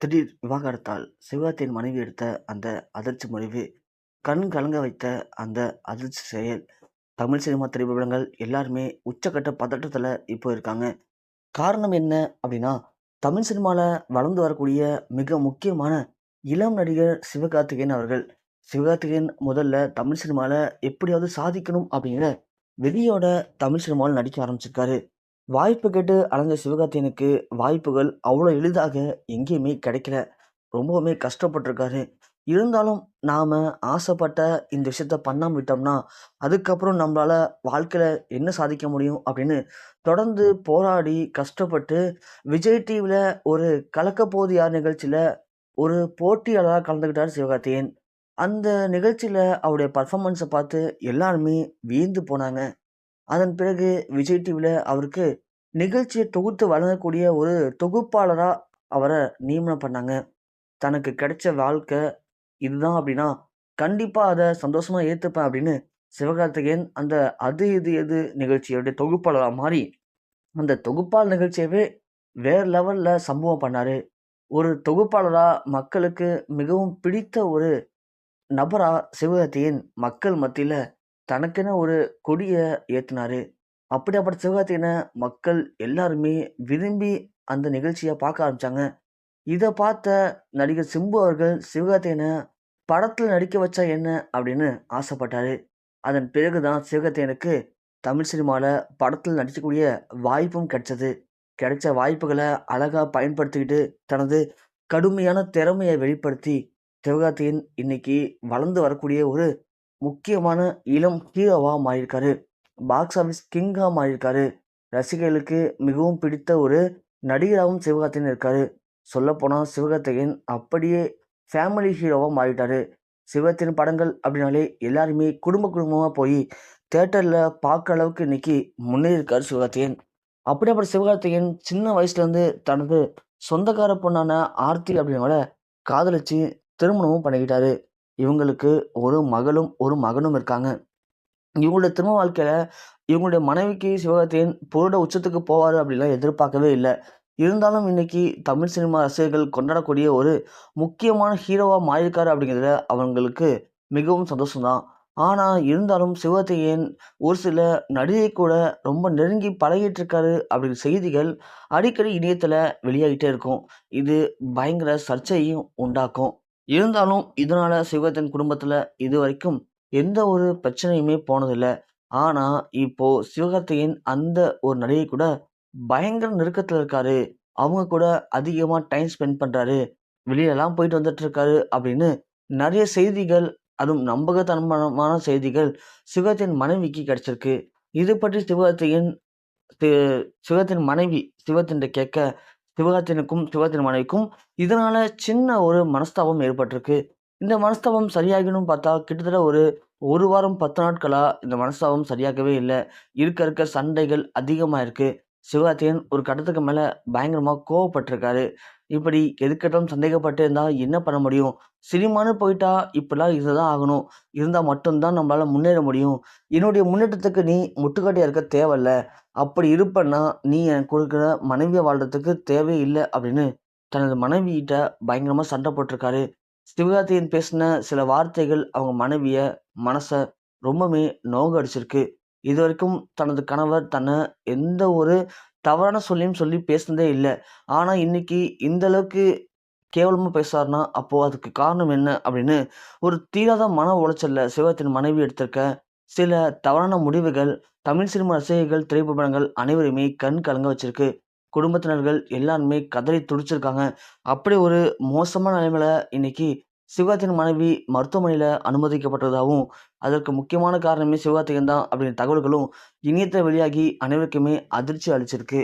திடீர் விவாகரத்தால் சிவகார்த்தியின் மனைவி எடுத்த அந்த அதிர்ச்சி முடிவு, கண் கலங்க வைத்த அந்த அதிர்ச்சி செயல், தமிழ் சினிமா திரைப்படங்கள் எல்லாருமே உச்சக்கட்ட பதட்டத்தில் இப்போ இருக்காங்க. காரணம் என்ன அப்படின்னா, தமிழ் சினிமாவில் வளர்ந்து வரக்கூடிய மிக முக்கியமான இளம் நடிகர் சிவகார்த்திகேயன் அவர்கள். சிவகார்த்திகேயன் முதல்ல தமிழ் சினிமாவில் எப்படியாவது சாதிக்கணும் அப்படிங்கிற வெறியோட தமிழ் சினிமாவில் நடிக்க ஆரம்பிச்சிருக்காரு. வாய்ப்பு கேட்டு அலைஞ்ச சிவகார்த்திகேயனுக்கு வாய்ப்புகள் அவ்வளோ எளிதாக எங்கேயுமே கிடைக்கல. ரொம்பவுமே கஷ்டப்பட்டிருக்காரு இருந்தாலும் நாம் ஆசைப்பட்ட இந்த விஷயத்த பண்ணாம விட்டோம்னா, அதுக்கப்புறம் நம்மளால் வாழ்க்கையில் என்ன சாதிக்க முடியும் அப்படின்னு தொடர்ந்து போராடி கஷ்டப்பட்டு விஜய் டிவியில் ஒரு கலக்கப்போவது யார் நிகழ்ச்சியில் ஒரு போட்டியாளராக கலந்துக்கிட்டார் சிவகார்த்திகேயன். அந்த நிகழ்ச்சியில் அவருடைய பர்ஃபாமன்ஸை பார்த்து எல்லாருமே வியந்து போனாங்க. அதன் பிறகு விஜய் டிவியில் அவருக்கு நிகழ்ச்சியை தொகுத்து வழங்கக்கூடிய ஒரு தொகுப்பாளராக அவரை நியமனம் பண்ணாங்க. தனக்கு கிடைச்ச வாழ்க்கை இதுதான் அப்படின்னா, கண்டிப்பாக அதை சந்தோஷமாக ஏற்றுப்பேன் அப்படின்னு சிவகார்த்திகேயன் அந்த அது இது எது நிகழ்ச்சியோடைய தொகுப்பாளராக மாறி, அந்த தொகுப்பாளர் நிகழ்ச்சியவே வேறு லெவலில் சம்பவம் பண்ணார் ஒரு தொகுப்பாளராக மக்களுக்கு மிகவும் பிடித்த ஒரு நபராக சிவகார்த்திகேயன் மக்கள் மத்தியில் தனக்கென ஒரு கொடியை ஏற்றினார் அப்படியாப்பட்ட சிவகார்த்திகேயன மக்கள் எல்லாருமே விரும்பி அந்த நிகழ்ச்சியை பார்க்க ஆரம்பித்தாங்க இதை பார்த்த நடிகர் சிம்பு அவர்கள் சிவகார்த்திகேயன படத்தில் நடிக்க வச்சா என்ன அப்படின்னு ஆசைப்பட்டார் அதன் பிறகு தான் சிவகார்த்திகேயனுக்கு தமிழ் சினிமாவில் படத்தில் நடிக்கக்கூடிய வாய்ப்பும் கிடைச்சது. கிடைச்ச வாய்ப்புகளை அழகாக பயன்படுத்திக்கிட்டு தனது கடுமையான திறமையை வெளிப்படுத்தி சிவகார்த்திகேயன் இன்னைக்கு வளர்ந்து வரக்கூடிய ஒரு முக்கியமான இளம் ஹீரோவாக மாறியிருக்காரு. Box office கிங்காக மாறியிருக்காரு. ரசிகர்களுக்கு மிகவும் பிடித்த ஒரு நடிகராகவும் சிவகார்த்திகேயன் இருக்காரு. சொல்லப்போனால் சிவகார்த்திகேயன் அப்படியே ஃபேமிலி ஹீரோவாக மாறிட்டாரு. சிவத்தின் படங்கள் அப்படின்னாலே எல்லாருமே குடும்ப குடும்பமாக போய் தேட்டரில் பார்க்குற அளவுக்கு இன்னைக்கு முன்னேறியிருக்காரு சிவகார்த்திகேயன். அப்படியாப்பட்ட சிவகார்த்திகேயன் சின்ன வயசுலேருந்து தனது சொந்தக்கார பொண்ணான ஆர்த்தி அப்படிங்கிறவங்கள காதலிச்சு திருமணமும் பண்ணிக்கிட்டாரு. இவங்களுக்கு ஒரு மகளும், ஒரு மகனும் இருக்காங்க. இவங்களுடைய திருமண வாழ்க்கையில் இவங்களுடைய மனைவிக்கு சிவகார்த்திகேயன் புகழோட உச்சத்துக்கு போவார் அப்படிலாம் எதிர்பார்க்கவே இல்லை இருந்தாலும் இன்னைக்கு தமிழ் சினிமா ரசிகர்கள் கொண்டாடக்கூடிய ஒரு முக்கியமான ஹீரோவாக மாறியிருக்காரு அப்படிங்கிறதுல அவங்களுக்கு மிகவும் சந்தோஷம் தான். இருந்தாலும் சிவகார்த்திகேயன் ஒரு சில நடிகை கூட ரொம்ப நெருங்கி பழகிட்டு இருக்காரு அப்படிங்கிற செய்திகள் அடிக்கடி இணையத்தில் வெளியாகிட்டே இருக்கும். இது பயங்கர சர்ச்சையும் உண்டாக்கும். இருந்தாலும் இதனால சிவகார்த்திகேயன் இது வரைக்கும் எந்த ஒரு பிரச்சனையுமே போனதில்லை ஆனால் இப்போ சிவகார்த்திகேயன் அந்த ஒரு நடிகை கூட பயங்கர நெருக்கத்தில் இருக்காரு. அவங்க கூட அதிகமாக டைம் ஸ்பெண்ட் பண்ணுறாரு வெளியெல்லாம் போயிட்டு வந்துட்டுருக்காரு அப்படின்னு நிறைய செய்திகள் அதுவும் நம்பகத்தனமான செய்திகள் சிவகார்த்தியின் மனைவிக்கு கிடச்சிருக்கு இது பற்றி சிவகார்த்திகேயன் தி மனைவி சிவகார்த்திகேயன்ட்ட கேட்க, சிவகார்த்திகேயனுக்கும் சிவகார்த்திகேயன் மனைவிக்கும் இதனால் சின்ன ஒரு மனஸ்தாபம் ஏற்பட்டிருக்கு. இந்த மனஸ்தாபம் சரியாகணும் பார்த்தா கிட்டத்தட்ட ஒரு ஒரு வாரம் பத்து நாட்களாக இந்த மனஸ்தாபம் சரியாகவே இல்லை இருக்க இருக்க சண்டைகள் அதிகமாக இருக்குது சிவகார்த்திகேயன் ஒரு கட்டத்துக்கு மேலே பயங்கரமாக கோவப்பட்டிருக்காரு இப்படி எதுக்கட்டும் சந்தேகப்பட்டு இருந்தால் என்ன பண்ண முடியும்? சினிமான்னு போயிட்டா இப்படிலாம் இதுதான் ஆகணும். இருந்தால் மட்டும்தான் நம்மளால் முன்னேற முடியும். என்னுடைய முன்னேற்றத்துக்கு நீ முட்டுக்கட்டையாக இருக்க தேவையில்ல. அப்படி இருப்பேன்னா நீ எனக்கு கொடுக்குற மனைவியை வாழ்கிறதுக்கு தேவையே இல்லை அப்படின்னு தனது மனைவியிட்ட பயங்கரமாக சண்டை போட்டிருக்காரு சிவகார்த்திகேயன் பேசின சில வார்த்தைகள் அவங்க மனைவிய மனச ரொம்பவே இது இதுவரைக்கும் தனது கணவர் தன்னை எந்த ஒரு தவறான சொல்லியும் சொல்லி பேசினதே இல்லை ஆனால் இன்னைக்கு இந்த அளவுக்கு கேவலமா அப்போது அதுக்கு காரணம் என்ன அப்படின்னு ஒரு தீராத மன உளைச்சலில் சிவகார்த்தியின் மனைவி எடுத்திருக்க சில தவறான முடிவுகள் தமிழ் சினிமா ரசிகர்கள், திரைப்படங்கள் அனைவருமே கண் கலங்க வச்சிருக்கு. குடும்பத்தினர்கள் எல்லாருமே கதறி துடிச்சிருக்காங்க. அப்படி ஒரு மோசமான நிலைமையில இன்னைக்கு சிவகார்த்திகன் மனைவி மருத்துவமனையில் அனுமதிக்கப்பட்டதாகவும், அதற்கு முக்கியமான காரணமே சிவகார்த்திகேயன் தான் அப்படின்ற தகவல்களும் இணையத்துல வெளியாகி அனைவருக்குமே அதிர்ச்சி அளிச்சிருக்கு.